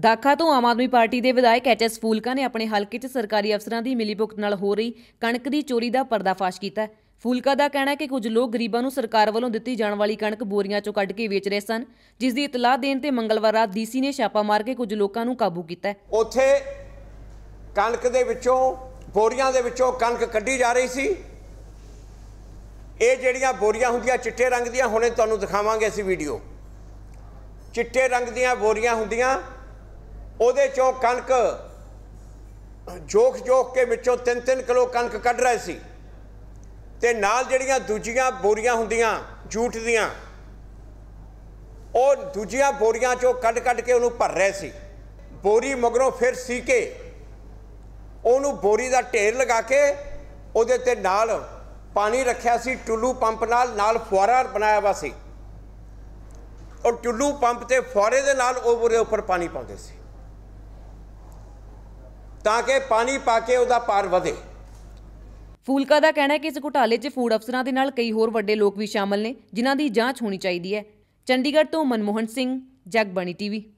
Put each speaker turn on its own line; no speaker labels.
ਦਾਖਾ ਤੋਂ ਆਮ ਆਦਮੀ ਪਾਰਟੀ ਦੇ ਵਿਧਾਇਕ ਐਚਐਸ ਫੂਲਕਾ ਨੇ ਆਪਣੇ ਹਲਕੇ 'ਚ ਸਰਕਾਰੀ ਅਫਸਰਾਂ ਦੀ ਮਿਲੀਭੁਗਤ ਨਾਲ ਹੋ ਰਹੀ ਕਣਕ ਦੀ ਚੋਰੀ ਦਾ ਪਰਦਾਫਾਸ਼ ਕੀਤਾ ਫੂਲਕਾ ਦਾ ਕਹਿਣਾ ਹੈ ਕਿ ਕੁਝ ਲੋਕ ਗਰੀਬਾਂ ਨੂੰ ਸਰਕਾਰ ਵੱਲੋਂ ਦਿੱਤੀ ਜਾਣ ਵਾਲੀ ਕਣਕ ਬੋਰੀਆਂ 'ਚੋਂ ਕੱਢ ਕੇ ਵੇਚ ਰਹੇ ਸਨ, ਜਿਸ ਦੀ ਇਤਲਾਹ ਦੇਣ ਤੇ ਮੰਗਲਵਾਰ ਰਾਤ ਡੀਸੀ ਨੇ ਛਾਪਾ ਮਾਰ ਕੇ ਕੁਝ ਲੋਕਾਂ ਨੂੰ ਕਾਬੂ ਕੀਤਾ
ਉੱਥੇ ਕਣਕ ਦੇ ਵਿੱਚੋਂ, ਬੋਰੀਆਂ ਦੇ ਵਿੱਚੋਂ ਕਣਕ ਕੱਢੀ ਜਾ ਰਹੀ ਸੀ। ਇਹ ਜਿਹੜੀਆਂ ਬੋਰੀਆਂ ਹੁੰਦੀਆਂ, ਚਿੱਟੇ ਰੰਗ ਦੀਆਂ, ਹੁਣੇ ਤੁਹਾਨੂੰ ਦਿਖਾਵਾਂਗੇ ਅਸੀਂ ਵੀਡੀਓ। ਚਿੱਟੇ ਰੰਗ ਦੀਆਂ ਬੋਰੀਆਂ ਹੁੰਦੀਆਂ ਉਹਦੇ ਚੋਂ ਕਣਕ, ਜੋਖ ਜੋਖ ਕੇ ਵਿੱਚੋਂ 3-3 ਕਿਲੋ ਕਣਕ ਕੱਢ ਰਹੇ ਸੀ। ਤੇ ਨਾਲ ਜਿਹੜੀਆਂ ਦੂਜੀਆਂ ਬੋਰੀਆਂ ਹੁੰਦੀਆਂ, ਜੂਠ ਦੀਆਂ, ਉਹ ਦੂਜੀਆਂ ਬੋਰੀਆਂ ਚੋਂ ਕੱਢ ਕੱਢ ਕੇ ਉਹਨੂੰ ਭਰ ਰਹੇ ਸੀ। ਬੋਰੀ ਮਗਰੋਂ ਫਿਰ ਸੀ ਕੇ ਉਹਨੂੰ ਬੋਰੀ ਦਾ ਢੇਰ ਲਗਾ ਕੇ ਉਹਦੇ ਤੇ ਨਾਲ ਪਾਣੀ ਰੱਖਿਆ ਸੀ, ਟੁੱਲੂ ਪੰਪ ਨਾਲ ਨਾਲ ਫੁਆਰਾ ਬਣਾਇਆ ਵਾ ਸੀ। ਔਰ ਟੁੱਲੂ ਪੰਪ ਤੇ ਫੁਆਰੇ ਦੇ ਨਾਲ ਉਹ ਉਹਦੇ ਉੱਪਰ ਪਾਣੀ ਪਾਉਂਦੇ ਸੀ। ਤਾਂ ਕਿ ਪਾਣੀ ਪਾ ਕੇ ਉਹਦਾ ਪਾਰ ਵਧੇ।
ਫੂਲਕਾ ਦਾ ਕਹਿਣਾ ਹੈ ਕਿ ਇਸ ਘੁਟਾਲੇ 'ਚ ਫੂਡ ਅਫਸਰਾਂ ਦੇ ਨਾਲ ਕਈ ਹੋਰ ਵੱਡੇ ਲੋਕ ਵੀ ਸ਼ਾਮਲ ਨੇ, ਜਿਨ੍ਹਾਂ ਦੀ ਜਾਂਚ ਹੋਣੀ ਚਾਹੀਦੀ ਹੈ। ਚੰਡੀਗੜ੍ਹ ਤੋਂ ਮਨਮੋਹਨ ਸਿੰਘ, ਜਗਬਾਣੀ ਟੀਵੀ।